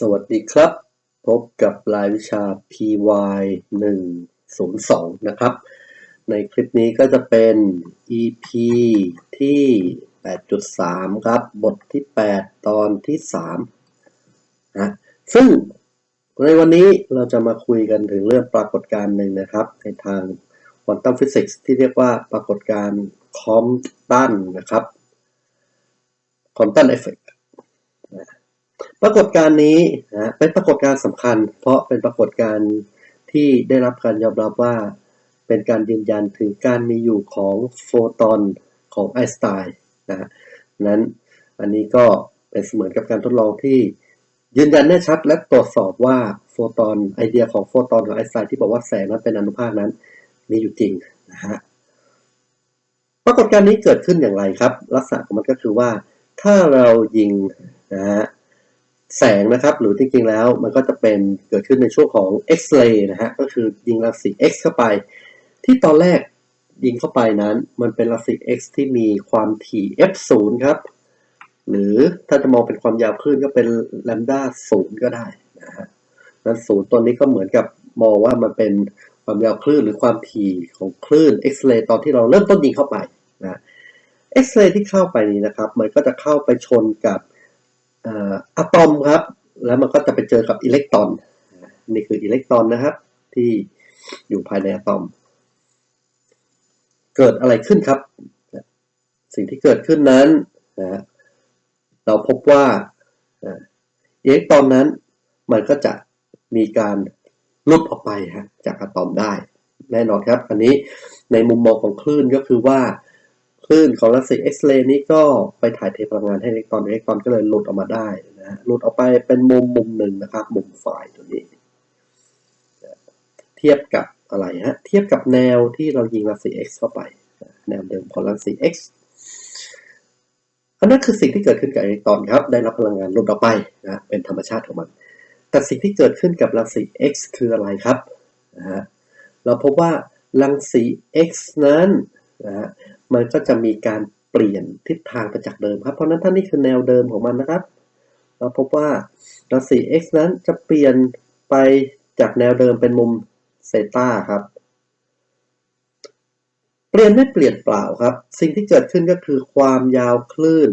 สวัสดีครับ พบกับรายวิชา PY 102 นะครับ ในคลิปนี้ก็จะเป็น EP ที่ 8.3 ครับ บทที่ 8 ตอนที่3นะซึ่งในวันนี้เราจะมาคุยกันถึงเรื่องปรากฏการณ์หนึ่งนะครับ ในทางควอนตัมฟิสิกส์ที่เรียกว่าปรากฏการณ์คอมตันนะครับคอมตันเอฟเฟกต์ ปรากฏการณ์นี้นะเป็นปรากฏการณ์สำคัญ เพราะเป็นปรากฏการณ์ที่ได้รับการยอมรับว่าเป็นการยืนยันถึงการมีอยู่ของโฟตอนของไอน์สไตน์นะนั้นอันนี้ก็เป็นเสมือนกับการทดลองที่ยืนยันแน่ชัดและตรวจสอบว่าโฟตอนไอเดียของโฟตอนของไอน์สไตน์ที่บอกว่าแสงนั้นเป็นอนุภาคนั้นมีอยู่จริงนะฮะปรากฏการณ์นี้เกิดขึ้นอย่างไรครับ ลักษณะของมันก็คือว่าถ้าเรายิงนะฮะ แสงนะครับ หรือจริงๆแล้วมันก็จะเป็นเกิดขึ้นในช่วงของ X-ray นะฮะก็คือยิงรังสี X เข้าไป ที่ตอนแรกยิงเข้าไปนั้น มันเป็นรังสี X ที่มีความถี่ f0 ครับ หรือถ้าจะมองเป็นความยาวคลื่นก็เป็นแลมดาศูนย์ก็ได้นะฮะนั้นศูนย์ตัวนี้ก็เหมือนกับมองว่ามันเป็นความยาวคลื่นหรือความถี่ของคลื่น X-ray ตอนที่เราเริ่มต้นยิงเข้าไปนะ X-ray ที่เข้าไปนี้นะครับ มันก็จะเข้าไปชนกับ อะตอมครับ แล้วมันก็จะไปเจอกับอิเล็กตรอน นี่คืออิเล็กตรอนนะครับ ที่อยู่ภายในอะตอม เกิดอะไรขึ้นครับ สิ่งที่เกิดขึ้นนั้นนะเราพบว่าอิเล็กตรอนนั้น มันก็จะมีการลุดออกไปฮะจากอะตอมได้ แน่นอนครับ อันนี้ในมุมมองของคลื่นก็คือว่า คลื่นของรังสีเอ็กซเรย์นี้ก็ไปถ่ายเทพลังงานให้อิเล็กตรอนอิเล็กตรอนก็เลยหลุดออกมาได้นะหลุดออกไปเป็นมุมมุมหนึ่งนะครับ มุมฝ่ายตัวนี้ เทียบกับอะไรฮะ เทียบกับแนวที่เรายิงรังสี X เข้าไป แนวเดิมของรังสี X อันนั้นคือสิ่งที่เกิดขึ้นกับอิเล็กตรอนครับ ได้รับพลังงานหลุดออกไปนะ เป็นธรรมชาติของมัน แต่สิ่งที่เกิดขึ้นกับรังสี X คืออะไรครับนะฮะเราพบว่ารังสี X นั้นนะฮะ มันก็จะมีการเปลี่ยนทิศทางไปจากเดิมครับ เพราะนั้นท่านนี่คือแนวเดิมของมันนะครับ เราพบว่ารังสี x นั้นจะเปลี่ยนไปจากแนวเดิมเป็นมุมเซต้าครับ เปลี่ยนไม่เปลี่ยนเปล่าครับ สิ่งที่เกิดขึ้นก็คือความยาวคลื่น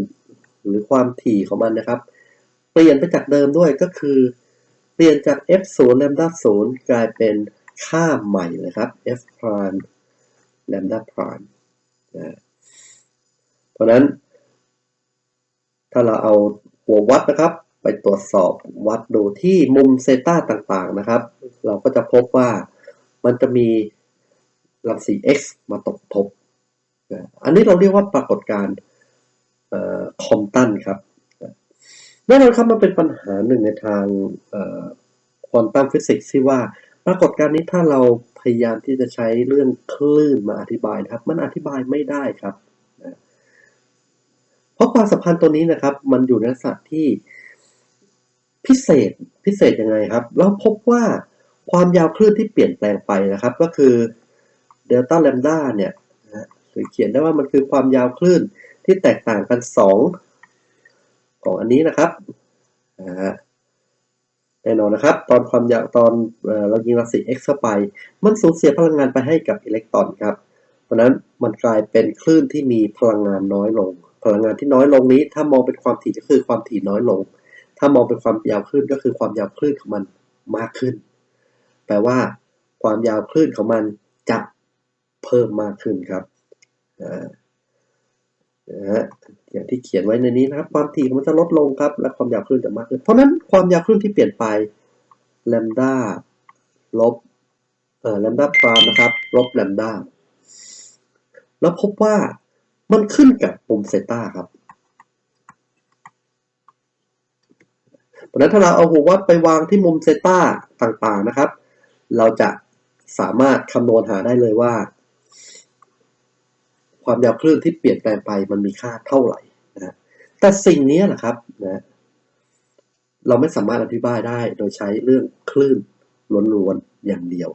หรือความถี่ของมันนะครับ เปลี่ยนไปจากเดิมด้วยก็คือ เปลี่ยนจาก f 0 lambda 0กลายเป็นค่าใหม่เลยครับ f prime lambda prime นะเพราะนั้น ถ้าเราเอาหัววัดนะครับ ไปตรวจสอบวัดดูที่มุมเซตาต่างๆนะครับ เราก็จะพบว่ามันจะมีรังสี x มาตกทบอันนี้เราเรียกว่าปรากฏการณ์คอมตันครับแน่นอนครับมันเป็นปัญหาหนึ่งในทางควอนตัมฟิสิกส์ที่ว่าปรากฏการณ์นี้ถ้าเรา พยายามที่จะใช้เรื่องคลื่นมาอธิบายนะครับ มันอธิบายไม่ได้ครับเพราะความสัมพันธ์ตัวนี้นะครับ มันอยู่ในลักษณะที่พิเศษพิเศษยังไงครับเราพบว่าความยาวคลื่นที่เปลี่ยนแปลงไปนะครับ ก็คือเดลต้าแลมด้าเนี่ยหรือเขียนได้ว่ามันคือความยาวคลื่นที่แตกต่างกัน 2 ของอันนี้นะครับ แน่นอนนะครับ ตอนความยาวตอนเรายิงรังสี X เข้าไป มันสูญเสียพลังงานไปให้กับอิเล็กตรอนครับ เพราะนั้นมันกลายเป็นคลื่นที่มีพลังงานน้อยลง พลังงานที่น้อยลงนี้ ถ้ามองเป็นความถี่ก็คือความถี่น้อยลง ถ้ามองเป็นความยาวคลื่นก็คือความยาวคลื่นของมันมากขึ้น แปลว่า ความยาวคลื่นของมันจะเพิ่มมากขึ้นครับ นะฮะอย่างที่เขียนไว้ในนี้นะครับ ความถี่มันจะลดลงครับ และความยาวคลื่นจะมากขึ้น เพราะนั้นความยาวคลื่นที่เปลี่ยนไปแลมด้าลบเอ่อแลมด้าพรามนะครับ ลบแลมด้าแล้วพบว่ามันขึ้นกับมุมเซตาครับเพราะนั้นถ้าเราเอาหัววัดไปวางที่มุมเซตาต่างๆนะครับ เราจะสามารถคำนวณหาได้เลยว่า ความยาวคลื่นที่เปลี่ยนแปลงไปมันมีค่าเท่าไหร่นะแต่สิ่งนี้แหละครับนะเราไม่สามารถอธิบายได้โดยใช้เรื่องคลื่นล้วนๆอย่างเดียว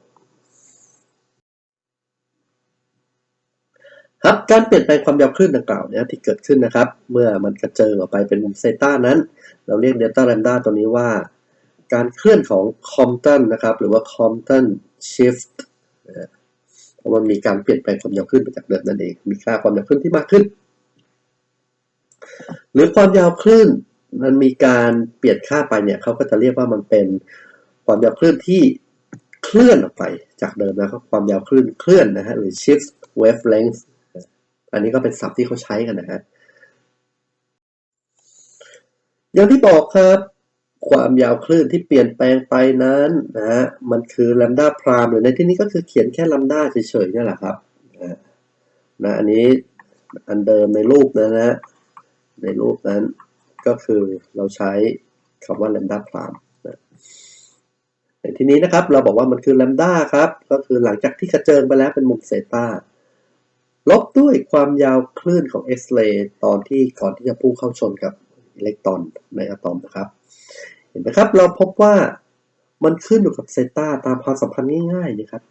ครับการเปลี่ยนแปลงความยาวคลื่นดังกล่าวเนี่ยที่เกิดขึ้นนะครับ เมื่อมันกระเจิงออกไปเป็นมุมเซต้านั้น เราเรียกเดลต้าแลมด้าตัวนี้ว่า การเคลื่อนของ Compton นะครับ หรือว่า Compton shift นะฮะเพ ราะมันมีการเปลี่ยนแปลงความยาวคลื่นไปจากเดิมนั่นเอง มีค่าความยาวคลื่นที่มากขึ้น หรือความยาวคลื่นมันมีการเปลี่ยนค่าไปเนี่ยเขาก็จะเรียกว่ามันเป็นความยาวคลื่นที่เคลื่อนออกไปจากเดิมนะครับความยาวคลื่นเคลื่อนนะฮะหรือ shift wavelength อันนี้ก็เป็นศัพท์ที่เขาใช้กันนะฮะอย่างที่บอกครับ ความยาวคลื่นที่เปลี่ยนแปลงไปนั้นนะฮะมันคือลัมดาพรามหรือในที่นี้ก็คือเขียนแค่ลัมดาเฉยๆนี่แหละครับนะนะอันนี้อันเดิมในรูปนะฮะในรูปนั้นก็คือเราใช้คำว่าลัมดาพรามนะในที่นี้นะครับเราบอกว่ามันคือลัมดาครับ ก็คือหลังจากที่กระเจิงไปแล้วเป็นมุมเซตาลบด้วยความยาวคลื่นของเอ็กซเรย์ตอนที่ก่อนที่จะพุ่งเข้าชนกับอิเล็กตรอนในอะตอมนะครับ ห็นไหมครับ เราพบว่ามันขึ้นอยู่กับเซตาตามความสัมพันธ์ง่ายๆนะครับ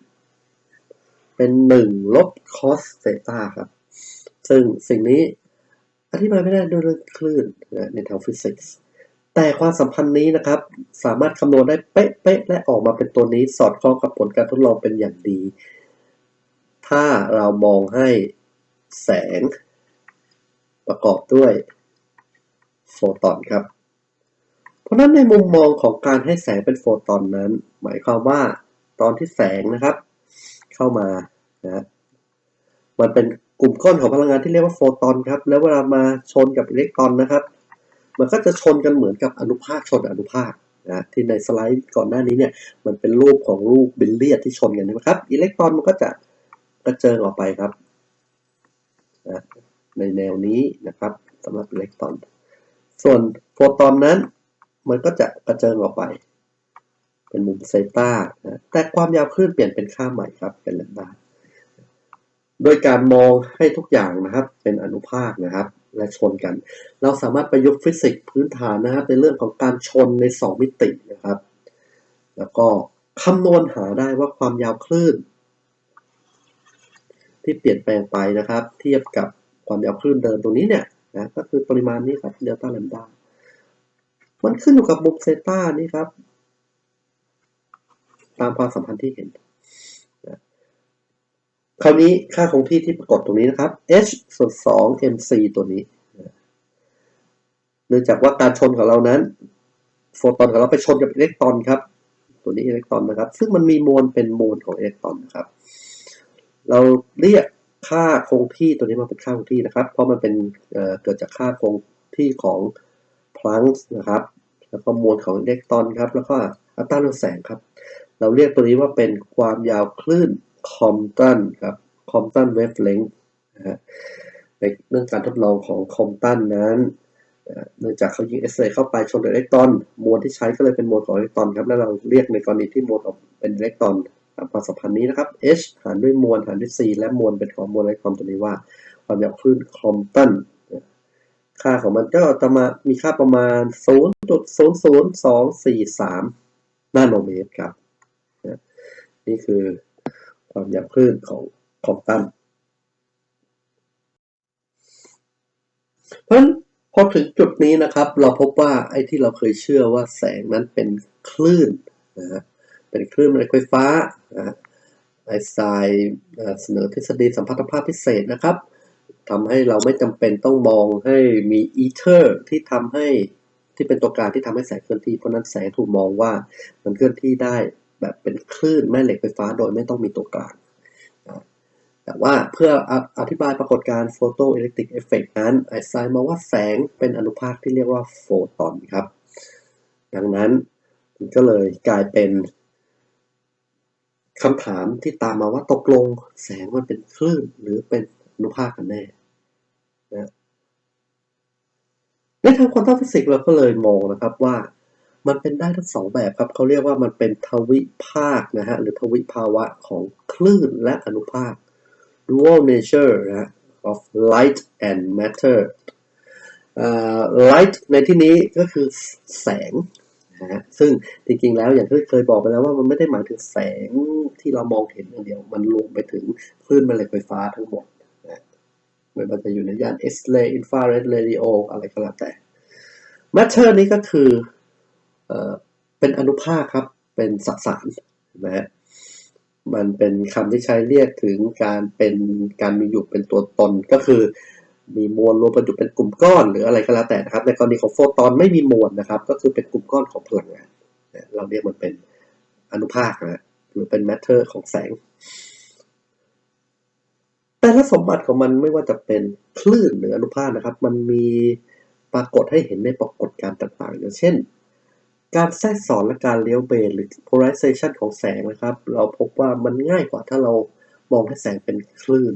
เป็น1ลบคอสเซตาครับ ซึ่งสิ่งนี้อธิบายไม่ได้ด้วยเรื่องคลื่นนะในทางฟิสิกส์ แต่ความสัมพันธ์นี้นะครับ สามารถคำนวณได้เป๊ะๆและออกมาเป็นตัวนี้สอดคล้องกับผลการทดลองเป็นอย่างดี ถ้าเรามองให้แสงประกอบด้วยโฟตอนครับ เพราะนั้นในมุมมองของการให้แสงเป็นโฟตอนนั้น หมายความว่าตอนที่แสงนะครับ เข้ามานะมันเป็นกลุ่มก้อนของพลังงานที่เรียกว่าโฟตอนครับ แล้วเวลามาชนกับอิเล็กตรอนนะครับ มันก็จะชนกันเหมือนกับอนุภาคชนอนุภาคนะที่ในสไลด์ก่อนหน้านี้เนี่ย มันเป็นรูปของรูปบิลเลียดที่ชนกันนะครับ อิเล็กตรอนมันก็จะกระเจิงออกไปครับนะในแนวนี้นะครับสำหรับอิเล็กตรอน ส่วนโฟตอนนั้น มันก็จะกระเจิงออกไป เป็นมุมเซตานะแต่ความยาวคลื่นเปลี่ยนเป็นค่าใหม่ครับ เป็นแลมดาโดยการมองให้ทุกอย่างนะครับ เป็นอนุภาคนะครับ และชนกัน เราสามารถประยุกต์ฟิสิกส์พื้นฐานนะครับ ในเรื่องของการชนใน 2 มิตินะครับ แล้วก็คำนวณหาได้ว่าความยาวคลื่น ที่เปลี่ยนแปลงไปนะครับ เทียบกับความยาวคลื่นเดิมตรงนี้เนี่ยนะก็คือปริมาณนี้ครับเดลต้าแลมดา มันขึ้นอยู่กับมุมเซตานี่ครับ ตามความสัมพันธ์ที่เห็นนะคราวนี้ค่าคงที่ที่ปรากฏตรงนี้นะครับ h ส่วน2 mc ตัวนี้เนื่องจากว่าการชนของเรานั้น โฟตอนของเราไปชนกับอิเล็กตรอนครับ ตัวนี้อิเล็กตรอนนะครับ ซึ่งมันมีมวลเป็นมวลของอิเล็กตรอนนะครับ เราเรียกค่าคงที่ตัวนี้มาเป็นค่าคงที่นะครับ เพราะมันเป็นเเกิดจากค่าคงที่ของพลังก์นะครับ แล้วก็มวลของอิเล็กตรอนครับ แล้วก็อัตราเรืองแสงครับ เราเรียกตัวนี้ว่าเป็นความยาวคลื่นคอมตันครับคอมตันเวฟเลงนะฮะในเรื่องการทดลองของคอมตันนั้นเนื่องจากเขายิงเอสเรเข้าไปชนอิเล็กตรอนมวลที่ใช้ก็เลยเป็นมวลของอิเล็กตรอนครับ แล้วเราเรียกในกรณีที่มวลออกเป็นอิเล็กตรอนตามความสัมพันธ์นี้นะครับ h หารด้วยมวลหารด้วย c และมวลเป็นของมวลอิเล็กตรอนตัวนี้ว่า ความยาวคลื่นคอมตันค่าของมันก็จะมามีค่าประมาณ 0.00243 นาโนเมตรครับ นี่คือความยาวคลื่นของคอมตันเพราะฉะนั้นพอถึงจุดนี้นะครับ เราพบว่าไอ้ที่เราเคยเชื่อว่าแสงนั้นเป็นคลื่นนะฮะเป็นคลื่นแม่เหล็กไฟฟ้านะไอน์สไตน์เสนอทฤษฎีสัมพัทธภาพพิเศษนะครับทำให้เราไม่จำเป็นต้องมองให้มีอีเทอร์ที่ทำให้ ที่เป็นตัวกลางที่ทำให้แสงเคลื่อนที่เพราะนั้นแสงถูกมองว่ามันเคลื่อนที่ได้แบบเป็นคลื่นแม่เหล็กไฟฟ้าโดยไม่ต้องมีตัวกลางแต่ว่าเพื่ออธิบายปรากฏการณ์โฟโตอิเล็กตริกเอฟเฟกนั้นไอน์สไตน์มองว่าแสงเป็นอนุภาคที่เรียกว่าโฟตอนครับ ดังนั้นมันก็เลยกลายเป็นคำถามที่ตามมาว่าตกลงแสงมันเป็นคลื่นหรือเป็นอนุภาคกันแน่นะ ในทางควอนตัมฟิสิกส์เราก็เลยมองนะครับว่ามันเป็นได้ทั้งสองแบบครับเขาเรียกว่ามันเป็นทวิภาคนะฮะหรือทวิภาวะของคลื่นและอนุภาค dual nature นะ of light and matter uh, light ในที่นี้ก็คือแสงนะฮะซึ่งจริงๆแล้วอย่างที่เคยบอกไปแล้วว่ามันไม่ได้หมายถึงแสงที่เรามองเห็นอย่างเดียว มันรวมไปถึงคลื่นแม่เหล็กไฟฟ้าทั้งหมด ไม่ว่าจะอยู่ในย่าน X-ray infrared radio ออะไรก็แล้วแต่ matter นี้ก็คือเป็นอนุภาคครับ เป็นสสารนะฮะมันเป็นคำที่ใช้เรียกถึงการเป็นการมีอยู่เป็นตัวตนก็คือ มีมวลรวมบรรจุเป็นกลุ่มก้อนหรืออะไรก็แล้วแต่นะครับ ในกรณีของโฟตอนไม่มีมวลนะครับ ก็คือเป็นกลุ่มก้อนของพลังงานเราเรียกมันเป็นอนุภาคนะหรือเป็นแมทเทอร์ของแสง แต่ละสมบัติของมันไม่ว่าจะเป็นคลื่นหรืออนุภาคนะครับ มันมีปรากฏให้เห็นในปรากฏการณ์ต่างๆ อย่างเช่น การแทรกซ้อนและการเลี้ยวเบนหรือ polarization ของแสงนะครับ เราพบว่ามันง่ายกว่าถ้าเรามองให้แสงเป็นคลื่น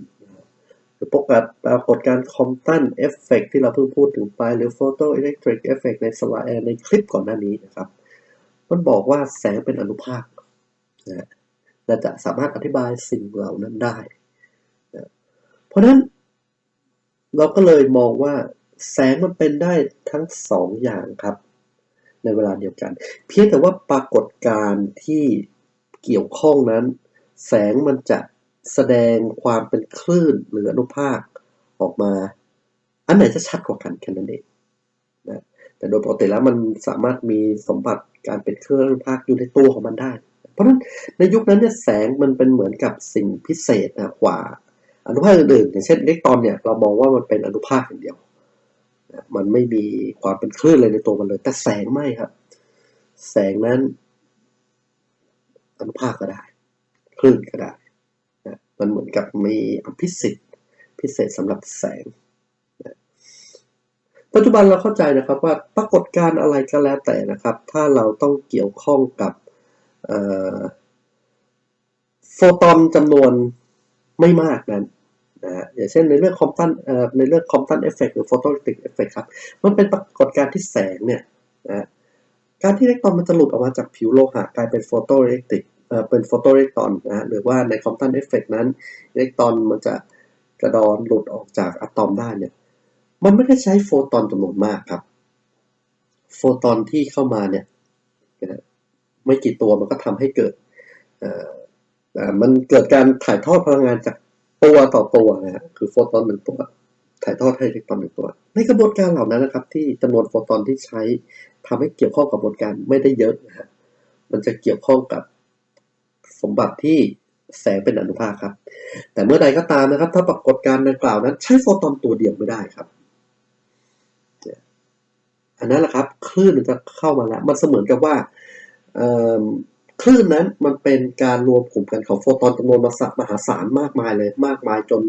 หรือปรากฏปรากฏการณ์ Compton effect ที่เราเพิ่งพูดถึงไป หรือ photoelectric effect ในสไลด์ในคลิปก่อนหน้านี้นะครับ มันบอกว่าแสงเป็นอนุภาคนะและจะสามารถอธิบายสิ่งเหล่านั้นได้ ราะฉะนั้น เราก็เลยมองว่าแสงมันเป็นได้ทั้งสองอย่างครับ ในเวลาเดียวกัน เพียงแต่ว่าปรากฏการณ์ที่เกี่ยวข้องนั้น แสงมันจะแสดงความเป็นคลื่นหรืออนุภาคออกมา อันไหนจะชัดกว่ากันแค่นั้นเองนะแต่โดยปกติแล้วมันสามารถมีสมบัติการเป็นคลื่นอนุภาคอยู่ในตัวของมันได้ เพราะฉะนั้นในยุคนั้นเนี่ยแสงมันเป็นเหมือนกับสิ่งพิเศษนะกว่า อนุภาคอื่นๆอย่างเช่นอิเล็กตรอนเนี่ยเรามองว่ามันเป็นอนุภาคอย่างเดียว มันไม่มีความเป็นคลื่นเลยในตัวมันเลย แต่แสงไม่ครับ แสงนั้น อนุภาคก็ได้ คลื่นก็ได้นะมันเหมือนกับมีอภิสิทธิ์พิเศษสำหรับแสงนะปัจจุบันเราเข้าใจนะครับว่าปรากฏการณ์อะไรก็แล้วแต่นะครับ ถ้าเราต้องเกี่ยวข้องกับโฟตอนจำนวนไม่มากนั้น นะอย่างเช่นในเรื่องคอมตันในเรื่องคอมตันเอฟเฟกหรือโฟโตอิเล็กตริกเอฟเฟกครับ มันเป็นปรากฏการณ์ที่แสงเนี่ยนะการที่อิเล็กตรอนมันจะหลุดออกมาจากผิวโลหะกลายเป็นโฟโตอิเล็กตริกเอ่อเป็นโฟโตอิเล็กตรอนนะหรือว่าในคอมตันเอฟเฟกนั้นอิเล็กตรอนมันจะกระดอนหลุดออกจากอะตอมได้เนี่ย มันไม่ได้ใช้โฟตอนจำนวนมากครับ โฟตอนที่เข้ามาเนี่ยไม่กี่ตัวมันก็ทำให้เกิดมันเกิดการถ่ายทอดพลังงานจาก ตัวต่อตัวนะฮะคือโฟตอนหนึ่งตัวถ่ายทอดให้อิเล็กตรอนหนึ่งตัว ในกระบวนการเหล่านั้นนะครับ ที่จำนวนโฟตอนที่ใช้ทำให้เกี่ยวข้องกับกระบวนการไม่ได้เยอะนะฮะมันจะเกี่ยวข้องกับสมบัติที่แสงเป็นอนุภาคครับ แต่เมื่อใดก็ตามนะครับ ถ้าปรากฏการณ์ดังกล่าวนั้น ใช้โฟตอนตัวเดียวไม่ได้ครับ อันนั้นแหละครับ คลื่นมันจะเข้ามาแล้ว มันเสมือนกับว่า คลื่นนั้นมันเป็นการรวมกลุ่มกันของโฟตอนจำนวนมามหาศาลมากมายเลยมากมายจน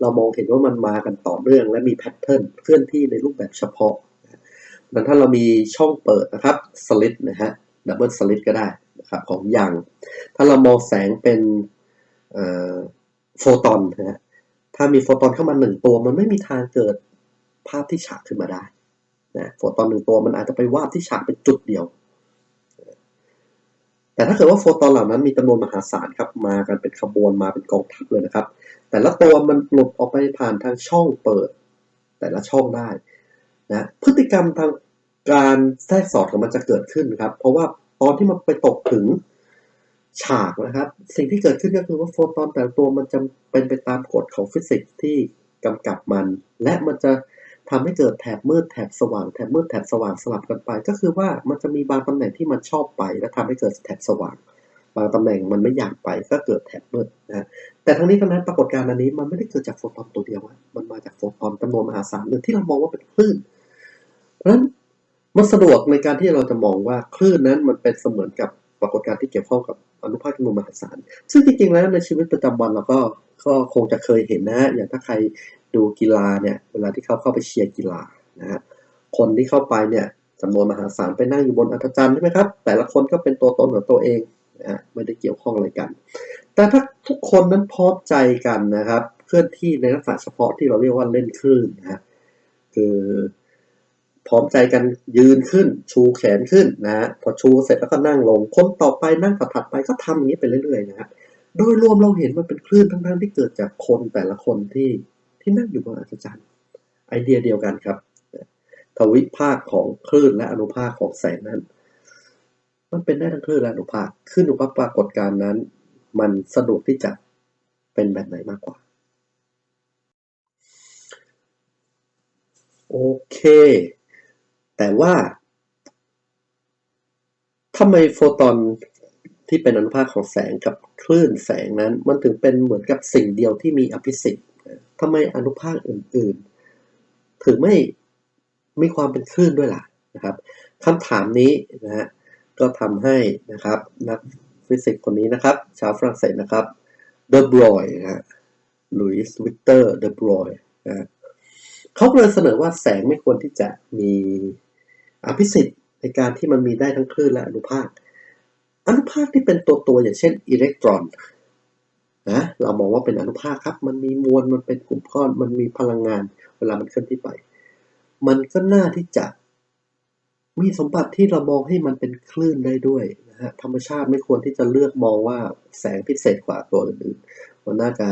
เรามองเห็นว่ามันมากันต่อเนื่อง และมีแพทเทิร์นเคลื่อนที่ในรูปแบบเฉพาะนั้นถ้าเรามีช่องเปิดนะครับสลิดนะฮะดับเบิลสลิดก็ได้นะครับของยาง ถ้าเรามองแสงเป็นโฟตอนนะฮะถ้ามีโฟตอนเข้ามาหนึ่งตัว มันไม่มีทางเกิดภาพที่ฉากขึ้นมาได้นะโฟตอนหนึ่งตัวมันอาจจะไปวาดที่ฉากเป็นจุดเดียว แต่ถ้าเกิดว่าโฟตอนเหล่านั้นมีจำนวนมหาศาลครับมากันเป็นขบวนมาเป็นกองทัพเลยนะครับ แต่ละตัวมันหลุดออกไปผ่านทางช่องเปิด แต่ละช่องได้นะพฤติกรรมทางการแทรกสอดของมันจะเกิดขึ้นครับ เพราะว่าตอนที่มันไปตกถึงฉากนะครับ สิ่งที่เกิดขึ้นก็คือว่าโฟตอนแต่ละตัวมันจะเป็นไปตามกฎของฟิสิกส์ที่กำกับมัน และมันจะ ทำให้เกิดแถบมืดแถบสว่างแถบมืดแถบสว่างสลับกันไป ก็คือว่ามันจะมีบางตำแหน่งที่มันชอบไป และทำให้เกิดแถบสว่าง บางตำแหน่งมันไม่อยากไปก็เกิดแถบมืดนะแต่ทั้งนี้ทั้งนั้นปรากฏการณ์อันนี้มันไม่ได้เกิดจากโฟตอนตัวเดียวมันมาจากโฟตอนจำนวนมหาศาลเลยที่เรามองว่าเป็นคลื่นเพราะฉะนั้นมันสะดวกในการที่เราจะมองว่าคลื่นนั้นมันเป็นเสมือนกับปรากฏการณ์ที่เกี่ยวข้องกับอนุภาคจำนวนมหาศาลซึ่งจริงๆแล้วในชีวิตประจำวันเราก็ก็คงจะเคยเห็นนะ อย่างถ้าใคร ดูกีฬาเนี่ยเวลาที่เขาเข้าไปเชียร์กีฬานะฮะคนที่เข้าไปเนี่ยจำนวนมหาศาลไปนั่งอยู่บนอัธจันทร์ใช่ไหมครับ แต่ละคนก็เป็นตัวตนของตัวเองนะฮะไม่ได้เกี่ยวข้องอะไรกัน แต่ถ้าทุกคนนั้นพร้อมใจกันนะครับ เคลื่อนที่ในลักษณะเฉพาะที่เราเรียกว่าเล่นคลื่นนะฮะคือพร้อมใจกันยืนขึ้น ชูแขนขึ้นนะฮะพอชูเสร็จแล้วก็นั่งลง คนต่อไปนั่งถัดไปก็ทำอย่างนี้ไปเรื่อยๆนะฮะโดยรวมเราเห็นมันเป็นคลื่นทั้งๆที่เกิดจากคนแต่ละคนที่ ที่นั่งอยู่บนอัศจรรย์ ไอเดียเดียวกันครับ ทวิภาคของคลื่นและอนุภาคของแสงนั้น มันเป็นได้ทั้งคลื่นและอนุภาค ขึ้นอยู่กับปรากฏการณ์นั้น มันสะดวกที่จะเป็นแบบไหนมากกว่า โอเค แต่ว่าทำไมโฟตอนที่เป็นอนุภาคของแสงกับคลื่นแสงนั้น มันถึงเป็นเหมือนกับสิ่งเดียวที่มีอภิสิทธิ์ำไมอนุภาคอื่นๆ ถึงไม่มีความเป็นคลื่นด้วยล่ะนะครับคำถามนี้นะฮะก็ทำให้นะครับนักฟิสิกส์คนนี้นะครับ ชาวฝรั่งเศสนะครับเดอบรอยนะฮะลุยส์วิกเตอร์เดอบรอยนะฮะเขาเลยเสนอว่าแสงไม่ควรที่จะมีอภิสิทธิ์ในการที่มันมีได้ทั้งคลื่นและอนุภาค อนุภาคที่เป็นตัวตัวๆอย่างเช่นอิเล็กตรอน นะเรามองว่าเป็นอนุภาคครับ มันมีมวลมันเป็นกลุ่มก้อนมันมีพลังงาน เวลามันเคลื่อนที่ไป มันก็น่าที่จะมีสมบัติที่เรามองให้มันเป็นคลื่นได้ด้วยนะฮะธรรมชาติไม่ควรที่จะเลือกมองว่าแสงพิเศษกว่าตัวอื่นมันน่าจะ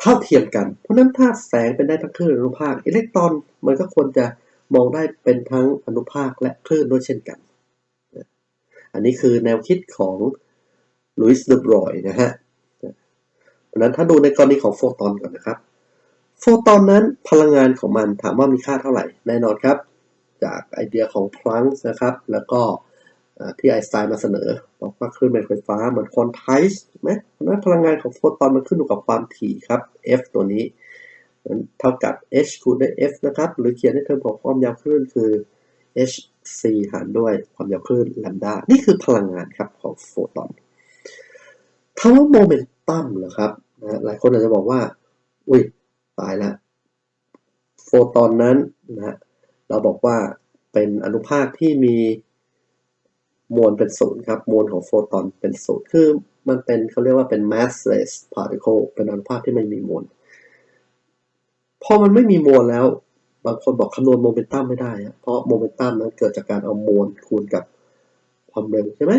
เท่าเทียมกัน เพราะนั้นถ้าแสงเป็นได้ทั้งคลื่นอนุภาคอิเล็กตรอนมันก็ควรจะมองได้เป็นทั้งอนุภาคและคลื่นด้วยเช่นกัน อันนี้คือแนวคิดของลุยส์เดอบรอยนะฮะ เพราะฉะนั้นถ้าดูในกรณีของโฟตอนก่อนนะครับ โฟตอนนั้นพลังงานของมันถามว่ามีค่าเท่าไหร่ แน่นอนครับ จากไอเดียของพลังนะครับ แล้วก็ที่ไอน์สไตน์มาเสนอบอกว่าคลื่นแม่เหล็กไฟฟ้าเหมือนควอนไทส์ไหมเพราะฉะนั้นพลังงานของโฟตอนมันขึ้นอยู่กับความถี่ครับ F ตัวนี้เท่ากับ h คูณด้วย f นะครับ หรือเขียนในเทอมของความยาวคลื่นคือ h c หารด้วยความยาวคลื่นแลมดา นี่คือพลังงานครับของโฟตอน คำว่าโมเมนตัมเหรอครับนะหลายคนอาจจะบอกว่า อุ้ยตายล้วโฟตอนนั้นนะฮะเราบอกว่าเป็นอนุภาคที่มีมวลเป็นศูนย์ครับมวลของโฟตอนเป็นศูนย์คือมันเป็นเขาเรียกว่าเป็น massless particle เป็นอนุภาคที่ไม่มีมวลพอมันไม่มีมวลแล้ว บางคนบอกคำนวณโมเมนตัมไม่ได้ เพราะโมเมนตัมนั้นเกิดจากการเอามวลคูณกับความเร็วใช่ไหม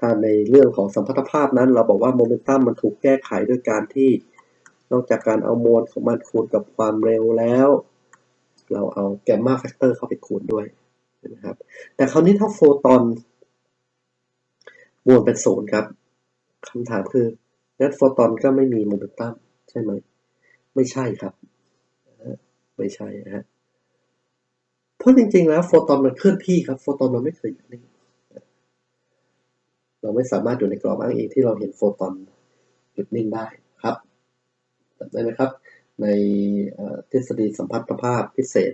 ถ้าในเรื่องของสัมพัทธภาพนั้น เราบอกว่าโมเมนตัมมันถูกแก้ไขด้วยการที่นอกจากการเอามวลของมันคูณกับความเร็วแล้ว เราเอาแกมมาแฟกเตอร์เข้าไปคูณด้วยนะครับ แต่คราวนี้ถ้าโฟตอนมวลเป็นศูนย์ครับคำถามคืองั้นโฟตอนก็ไม่มีโมเมนตัมใช่ไหม ไม่ใช่ครับ ไม่ใช่นะฮะเพราะจริงๆแล้วโฟตอนมันเคลื่อนที่ครับ โฟตอนมันไม่เคยหยุดนิ่ง เราไม่สามารถอยู่ในกรอบอ้างอิงที่เราเห็นโฟตอนหยุดนิ่งได้ครับจำได้ไหมครับ ในทฤษฎีสัมพัทธภาพพิเศษ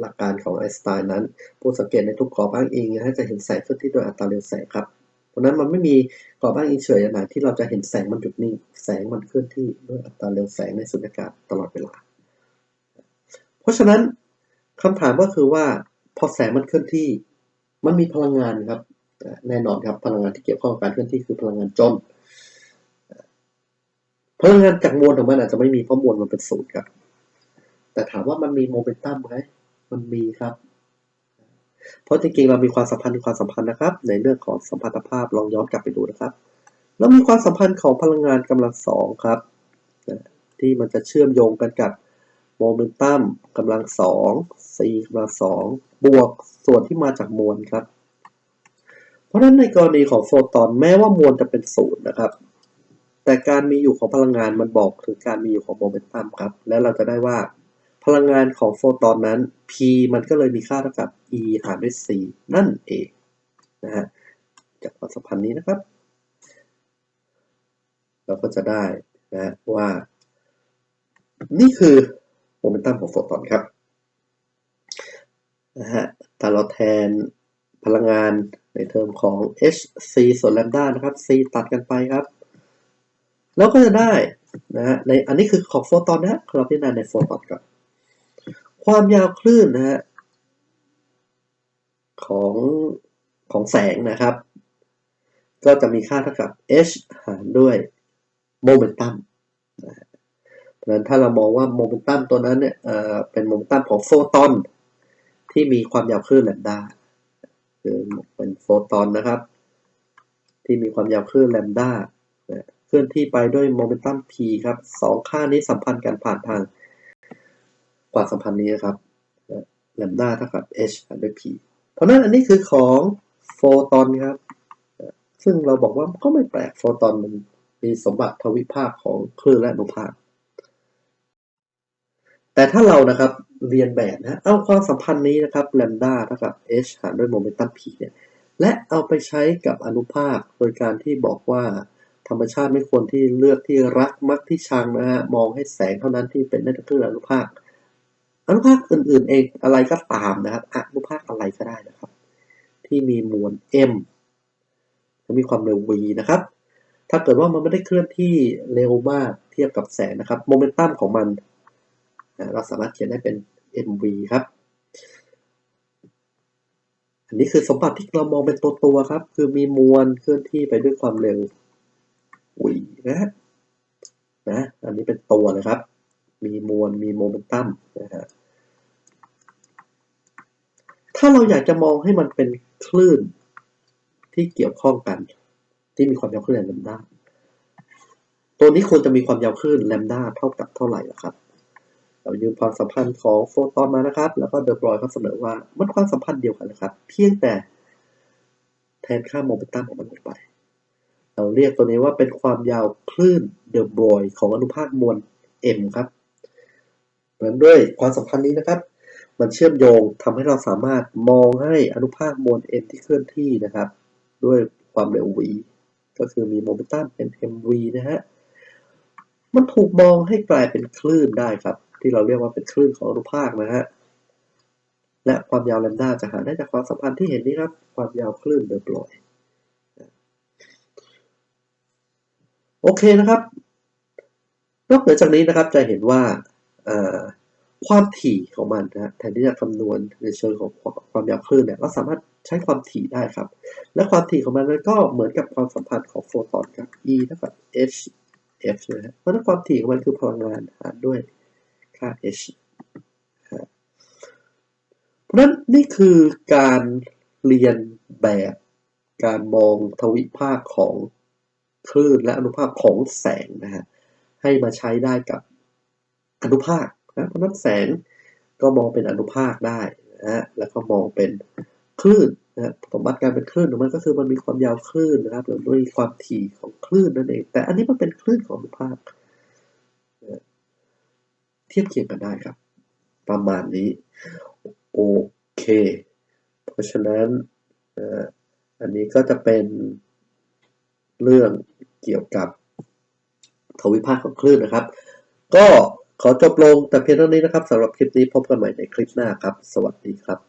หลักการของไอน์สไตน์นั้น ผู้สังเกตในทุกกรอบอ้างอิงจะเห็นแสงเคลื่อนที่โดยอัตราเร็วแสงครับ เพราะนั้นมันไม่มีกรอบอ้างอิงเฉยอันไหนที่เราจะเห็นแสงมันหยุดนิ่ง แสงมันเคลื่อนที่ด้วยอัตราเร็วแสงในสุญญากาศตลอดเวลา เพราะฉะนั้นคำถามก็คือว่าพอแสงมันเคลื่อนที่ มันมีพลังงานครับ แน่นอนครับพลังงานที่เกี่ยวข้องกับการเคลื่อนที่คือพลังงานจนพลังงานจากมวลของมันอาจจะไม่มีเพราะมวลมันเป็นศูนย์ครับ แต่ถามว่ามันมีโมเมนตัมไหมมันมีครับ เพราะจริงๆเรามีความสัมพันธ์ความสัมพันธ์นะครับ ในเรื่องของสัมพัทธภาพลองย้อนกลับไปดูนะครับ แล้วมีความสัมพันธ์ของพลังงานกำลังสองครับที่มันจะเชื่อมโยงกันกับโมเมนตัมกำลังสอง c กำลังสองบวกส่วนที่มาจากมวลครับ เพราะฉะนั้นในกรณีของโฟตอนแม้ว่ามวลจะเป็นศูนย์นะครับ แต่การมีอยู่ของพลังงานมันบอกถึงการมีอยู่ของโมเมนตัมครับ และเราจะได้ว่า พลังงานของโฟตอนนั้น p มันก็เลยมีค่าเท่ากับ e หารด้วย c นั่นเองนะฮะจากความสัมพันธ์นี้นะครับ เราก็จะได้นะว่า นี่คือโมเมนตัมของโฟตอนครับนะฮะถ้าเราแทนพลังงาน ในเทอมของ h c ส่วนแลมดานะครับ c ตัดกันไปครับ แล้วก็จะได้นะฮะในอันนี้คือของโฟตอนนะฮะเราพิจารณาในโฟตอนก่อนความยาวคลื่นนะฮะของของแสงนะครับ ก็จะมีค่าเท่ากับ h หารด้วยโมเมนตัมเพราะฉะนั้นถ้าเรามองว่าโมเมนตัมตัวนั้นเนี่ยเอ่อเป็นโมเมนตัมของโฟตอนที่มีความยาวคลื่นแลมดา คือเป็นโฟตอนนะครับ ที่มีความยาวคลื่นแลมดาเคลื่อนที่ไปด้วยโมเมนตัม p ครับสองค่านี้สัมพันธ์กันผ่านทางความสัมพันธ์นี้นะครับแลมดาเท่ากับ h หารด้วย p เพราะนั้นอันนี้คือของโฟตอนครับ ซึ่งเราบอกว่าก็ไม่แปลกโฟตอนมันมีสมบัติทวิภาคของคลื่นและอนุภาค แต่ถ้าเรานะครับ เรียนแบบนะ เอาความสัมพันธ์นี้นะครับแลมดาเท่ากับ h หารด้วยโมเมนตัม p เนี่ย และเอาไปใช้กับอนุภาคโดยการที่บอกว่าธรรมชาติไม่ควรที่เลือกที่รักมักที่ชังนะฮะ มองให้แสงเท่านั้นที่เป็นได้คลื่นอนุภาค อนุภาคอื่นๆเองอะไรก็ตามนะครับ อนุภาคอะไรก็ได้นะครับ ที่มีมวล m และมีความเร็ว v นะครับ ถ้าเกิดว่ามันไม่ได้เคลื่อนที่เร็วมากเทียบกับแสงนะครับ โมเมนตัมของมัน เราสามารถเขียนได้เป็น mv ครับ อันนี้คือสมบัติที่เรามองเป็นตัวตัวครับ คือมีมวลเคลื่อนที่ไปด้วยความเร็ว v นะฮะนะ อันนี้เป็นตัวเลยครับ มีมวล มีโมเมนตัมนะฮะถ้าเราอยากจะมองให้มันเป็นคลื่นที่เกี่ยวข้องกัน ที่มีความยาวคลื่นแลมด้าตัวนี้ควรจะมีความยาวคลื่นแลมด้าเท่ากับเท่าไหร่ล่ะครับ เรายืมความสัมพันธ์ของโฟตอนมานะครับ แล้วก็เดอบรอยเขาเสนอว่ามันความสัมพันธ์เดียวกันนะครับ เพียงแต่แทนค่าโมเมนตัมของมันลงไป เราเรียกตัวนี้ว่าเป็นความยาวคลื่นเดอบรอยของอนุภาคมวล m ครับเหมือนด้วยความสัมพันธ์นี้นะครับ มันเชื่อมโยงทำให้เราสามารถมองให้อนุภาคมวล m ที่เคลื่อนที่นะครับ ด้วยความเร็ว v ก็คือมีโมเมนตัมเป็น mv นะฮะมันถูกมองให้กลายเป็นคลื่นได้ครับ ที่เราเรียกว่าเป็นคลื่นของอนุภาคนะฮะและความยาวแลมด้าจะหาได้จากความสัมพันธ์ที่เห็นนี้ครับ ความยาวคลื่นเดอปลอยโอเคนะครับ นอกเหนือจากนี้นะครับจะเห็นว่าความถี่ของมันนะแทนที่จะคำนวณในเชิงของความยาวคลื่นเนี่ยเราสามารถใช้ความถี่ได้ครับ และความถี่ของมันนั้นก็เหมือนกับความสัมพันธ์ของโฟตอนกับ e เท่ากับ h f นะฮะเพราะฉะนั้นความถี่ของมันคือพลังงานหารด้วย ค่า h นะเพราะนั้นนี่คือการเรียนแบบการมองทวิภาคของคลื่นและอนุภาคของแสงนะฮะให้มาใช้ได้กับอนุภาคนะเพราะนั้นแสงก็มองเป็นอนุภาคได้นะฮะแล้วก็มองเป็นคลื่นนะฮะสมบัติการเป็นคลื่นของมันก็คือมันมีความยาวคลื่นนะครับหรือด้วยความถี่ของคลื่นนั่นเอง แต่อันนี้มันเป็นคลื่นของอนุภาค เทียบเคียงกันได้ครับ ประมาณนี้ โอเค เพราะฉะนั้นอันนี้ก็จะเป็นเรื่องเกี่ยวกับทวิภาคของคลื่นนะครับ ก็ขอจบลงแต่เพียงเท่านี้นะครับสำหรับคลิปนี้พบกันใหม่ในคลิปหน้าครับ สวัสดีครับ